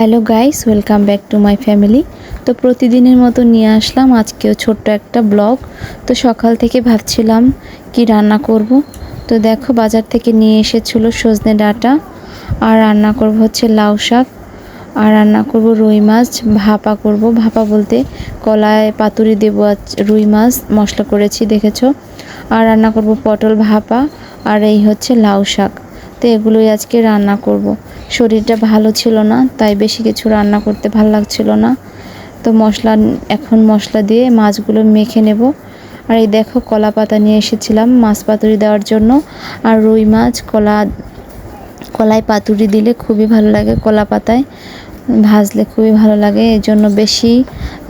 Hello guys, welcome back to my family. তো প্রতিদিনের মতো নিয়ে আসলাম আজকেও ছোট্ট একটা ব্লগ। তো সকাল থেকে ভাবছিলাম কি রান্না করব। তো দেখো বাজার থেকে নিয়ে এসেছিল সজনে ডাঁটা, আর রান্না করব হচ্ছে লাউ শাক, আর রান্না করব রুই মাছ, ভাপা করব। ভাপা বলতে কলায় পাতুরি দেবো রুই মাছ, মশলা করেছি, দেখেছ? আর রান্না করব পটল ভাপা, আর এই হচ্ছে লাউ শাক। তো এগুলোই আজকে রান্না করব। শরীরটা ভালো ছিল না, তাই বেশি কিছু রান্না করতে ভালো লাগছিল না। তো মশলা, এখন মশলা দিয়ে মাছগুলো মেখে নেব। আর এই দেখো কলা পাতা নিয়ে এসেছিলাম মাছ পাতুরি দেওয়ার জন্য। আর রুই মাছ, কলা কলায় পাতুরি দিলে খুবই ভালো লাগে কলা পাতায়। ভাজলে খুবই ভালো লাগে এই জন্য বেশি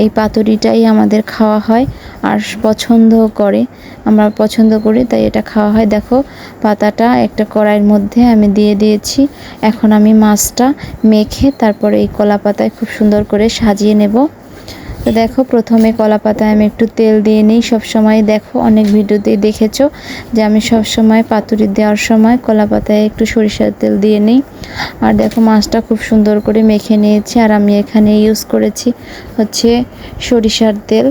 এই পাতুরিটাই আমাদের খাওয়া হয় আর পছন্দ করে, আমরা পছন্দ করি তাই এটা খাওয়া হয়। দেখো, পাতাটা একটা কড়াইয়ের মধ্যে আমি দিয়ে দিয়েছি, এখন আমি মাছটা মেখে তারপরে এই কলা পাতায় খুব সুন্দর করে সাজিয়ে নেব। তো দেখো, প্রথমে কলা পাতায় আমি একটু তেল দিয়ে নিই। সবসময় দেখো, অনেক ভিডিওতেই দেখেছ যে আমি সব সময় পাতুরি দেওয়ার সময় কলা পাতায় একটু সরিষার তেল দিয়ে নিই। আর দেখো, মাছটা খুব সুন্দর করে মেখে নিয়েছি। আর আমি এখানে ইউজ করেছি হচ্ছে সরিষার তেল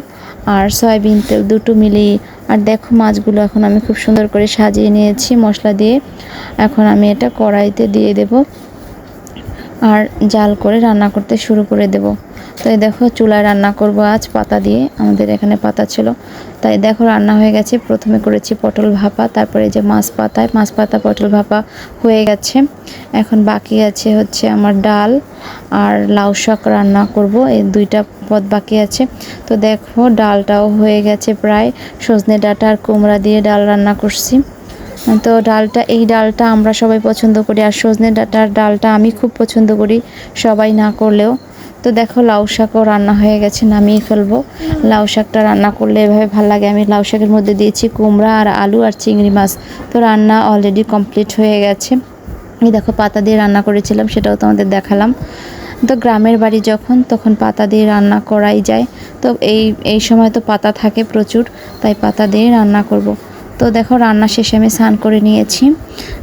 আর সয়াবিন তেল দুটো মিলিয়ে। আর দেখো, মাছগুলো এখন আমি খুব সুন্দর করে সাজিয়ে নিয়েছি মশলা দিয়ে। এখন আমি এটা কড়াইতে দিয়ে দেব। আর জাল করে রান্না করতে শুরু করে দেব। তাই দেখো চুলায় রান্না করব আজ, পাতা দিয়ে। আমাদের এখানে পাতা ছিল। তাই দেখো রান্না হয়ে গেছে। প্রথমে করেছি পটল ভাপা, তারপরে যে মাছ পাতায়। মাছ পাতা, পটল ভাপা হয়ে গেছে। এখন বাকি আছে হচ্ছে আমার ডাল আর লাউ শাক রান্না করব। এই দুইটা পদ বাকি আছে। তো দেখো ডালটাও হয়ে গেছে প্রায়। সজনে ডাঁটা আর কুমড়া দিয়ে ডাল রান্না করছি। তো ডালটা, এই ডালটা আমরা সবাই পছন্দ করি আর সজনে ডাটার ডালটা আমি খুব পছন্দ করি সবাই না করলেও। তো দেখো লাউ শাকও রান্না হয়ে গেছে, নামিয়ে ফেলব। লাউ শাকটা রান্না করলে এভাবে ভালো লাগে। আমি লাউ শাকের মধ্যে দিয়েছি কুমড়া আর আলু আর চিংড়ি মাছ। তো রান্না অলরেডি কমপ্লিট হয়ে গেছে। এই দেখো পাতা দিয়ে রান্না করেছিলাম, সেটাও তোমাদের দেখালাম। তো গ্রামের বাড়ি যখন, তখন পাতা দিয়ে রান্না করাই যায়। তো এই এই সময় তো পাতা থাকে প্রচুর, তাই পাতা দিয়ে রান্না করব। তো দেখো, রান্না শেষে আমি স্নান করে নিয়েছি।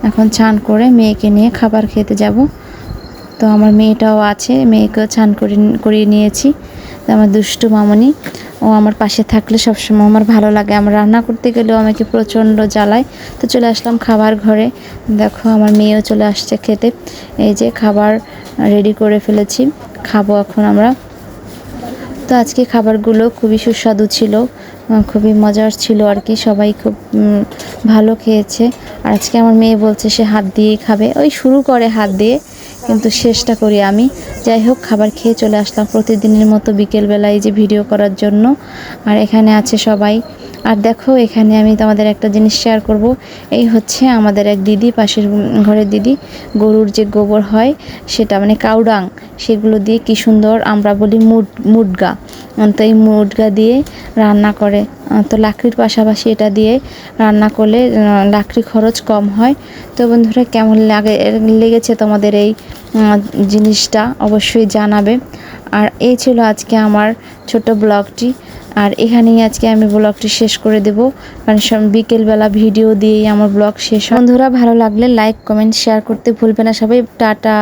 এখন স্নান করে মেয়েকে নিয়ে খাবার খেতে যাব। তো আমার মেয়েটাও আছে, মেয়েকেও ছান করে করিয়ে নিয়েছি। আমার দুষ্টু মামনি, ও আমার পাশে থাকলে সবসময় আমার ভালো লাগে। আমার রান্না করতে গেলেও আমাকে প্রচণ্ড জ্বালায়। তো চলে আসলাম খাবার ঘরে। দেখো, আমার মেয়েও চলে আসছে খেতে। এই যে খাবার রেডি করে ফেলেছি। খাব এখন আমরা। তো আজকে খাবারগুলো খুবই সুস্বাদু ছিল খুবই মজার ছিল আর কি, সবাই খুব ভালো খেয়েছে। আর আজকে আমার মেয়ে বলছে সে হাত দিয়েই খাবে। ওই শুরু করে হাত দিয়ে। কিন্তু শেষটা করি আমি। যাই হোক, খাবার খেয়ে চলে আসলাম প্রতিদিনের মতো বিকেলবেলায় যে ভিডিও করার জন্য। আর এখানে আছে সবাই। আর দেখো, এখানে আমি তোমাদের একটা জিনিস শেয়ার করব। এই হচ্ছে আমাদের এক দিদি, পাশের ঘরের দিদি, গরুর যে গোবর হয়, সেটা মানে কাউডাং, সেগুলো দিয়ে কি সুন্দর আমরা বলি মুড, মুডগা। তো এই মুডগা দিয়ে রান্না করে। তো লাকড়ির পাশাপাশি এটা দিয়ে রান্না করলে লাকড়ি খরচ কম হয়। তো বন্ধুরা, কেমন লাগে, লেগেছে তোমাদের এই জিনিসটা অবশ্যই জানাবে। আর এই ছিল আজকে আমার ছোট ব্লগটি। আর এখানেই আজকে আমি ব্লগটি শেষ করে দেব। কারণ সব বিকেলবেলা ভিডিও দিয়েই আমার ব্লগ শেষ বন্ধুরা, ভালো লাগলে লাইক, কমেন্ট, শেয়ার করতে ভুলবে না সবাই। টাটা।